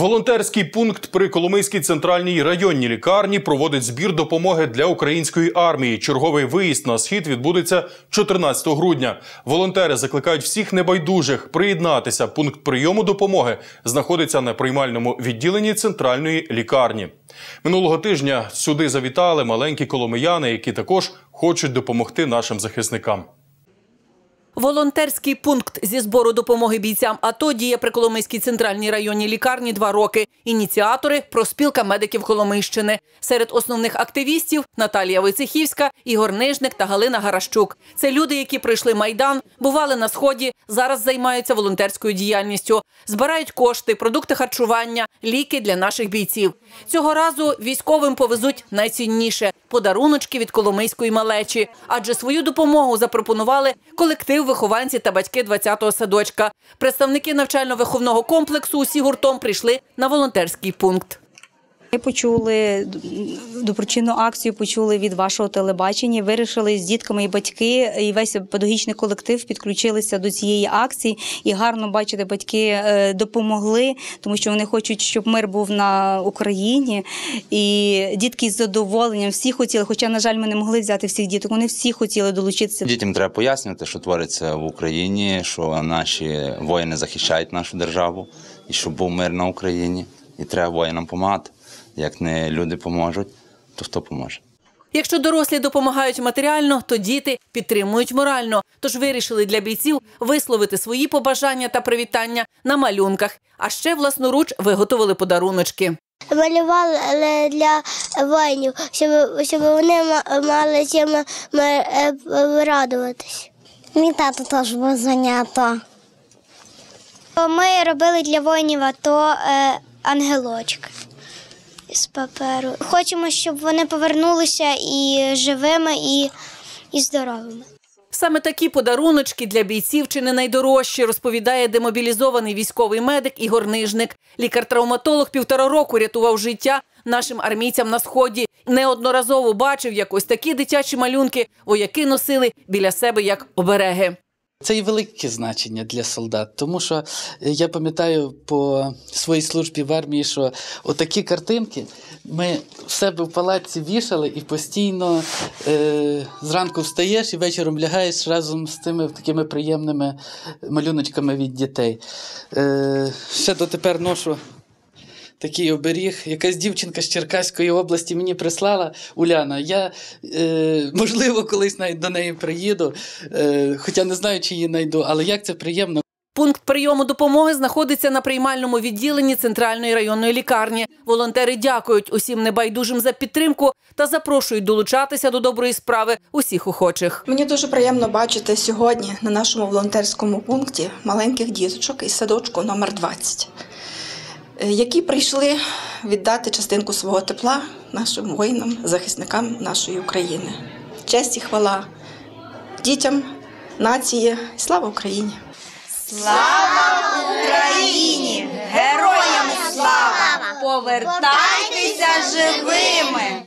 Волонтерський пункт при Коломийській центральній районній лікарні проводить збір допомоги для української армії. Черговий виїзд на схід відбудеться 14 грудня. Волонтери закликають всіх небайдужих приєднатися. Пункт прийому допомоги знаходиться на приймальному відділенні центральної лікарні. Минулого тижня сюди завітали маленькі коломияни, які також хочуть допомогти нашим захисникам. Волонтерський пункт зі збору допомоги бійцям АТО діє при Коломийській центральній районній лікарні два роки. Ініціатори проспілка медиків Коломийщини. Серед основних активістів Наталія Войцехівська, Ігор Нижник та Галина Гаращук. Це люди, які пройшли майдан, бували на сході, зараз займаються волонтерською діяльністю, збирають кошти, продукти харчування, ліки для наших бійців. Цього разу військовим повезуть найцінніше подаруночки від Коломийської малечі, адже свою допомогу запропонували колектив вихованці та батьки 20-го садочка. Представники навчально-виховного комплексу усі гуртом прийшли на волонтерський пункт. Ми почули доброчинну акцію, почули від вашого телебачення. Вирішили з дітками і батьки, і весь педагогічний колектив підключилися до цієї акції. І гарно бачите, батьки е, допомогли, тому що вони хочуть, щоб мир був на Україні. І дітки з задоволенням всі хотіли. Хоча, на жаль, ми не могли взяти всіх діток. Вони всі хотіли долучитися. Дітям треба пояснювати, що твориться в Україні, що наші воїни захищають нашу державу, і щоб був мир на Україні, і треба воїнам допомагати. Як не люди поможуть, то хто поможе? Якщо дорослі допомагають матеріально, то діти підтримують морально. Тож вирішили для бійців висловити свої побажання та привітання на малюнках. А ще власноруч виготовили подаруночки. Малювали для воїнів, щоб, щоб вони мали чим радуватись. Мій тато теж був зайнято. Ми робили для воїнів АТО ангелочки з паперу. Хочемо, щоб вони повернулися і живими, і, і здоровими. Саме такі подаруночки для бійців чи не найдорожчі, розповідає демобілізований військовий медик Ігор Нижник. Лікар-травматолог півтора року рятував життя нашим армійцям на сході. Неодноразово бачив, як ось такі дитячі малюнки вояки носили біля себе як обереги. Це і велике значення для солдат, тому що я пам'ятаю по своїй службі в армії, що отакі картинки ми в себе в палаці вішали і постійно е, зранку встаєш і вечором лягаєш разом з тими такими приємними малюночками від дітей. Е, Ще дотепер ношу такий оберіг. Якась дівчинка з Черкаської області мені прислала Уляна. Я, е, можливо, колись навіть до неї приїду, е, хоча не знаю, чи її знайду, але як це приємно. Пункт прийому допомоги знаходиться на приймальному відділенні центральної районної лікарні. Волонтери дякують усім небайдужим за підтримку та запрошують долучатися до доброї справи усіх охочих. Мені дуже приємно бачити сьогодні на нашому волонтерському пункті маленьких діточок із садочку номер 20 які прийшли віддати частинку свого тепла нашим воїнам, захисникам нашої України. Честь і хвала дітям, нації, слава Україні! Слава Україні! Героям слава! Повертайтеся живими!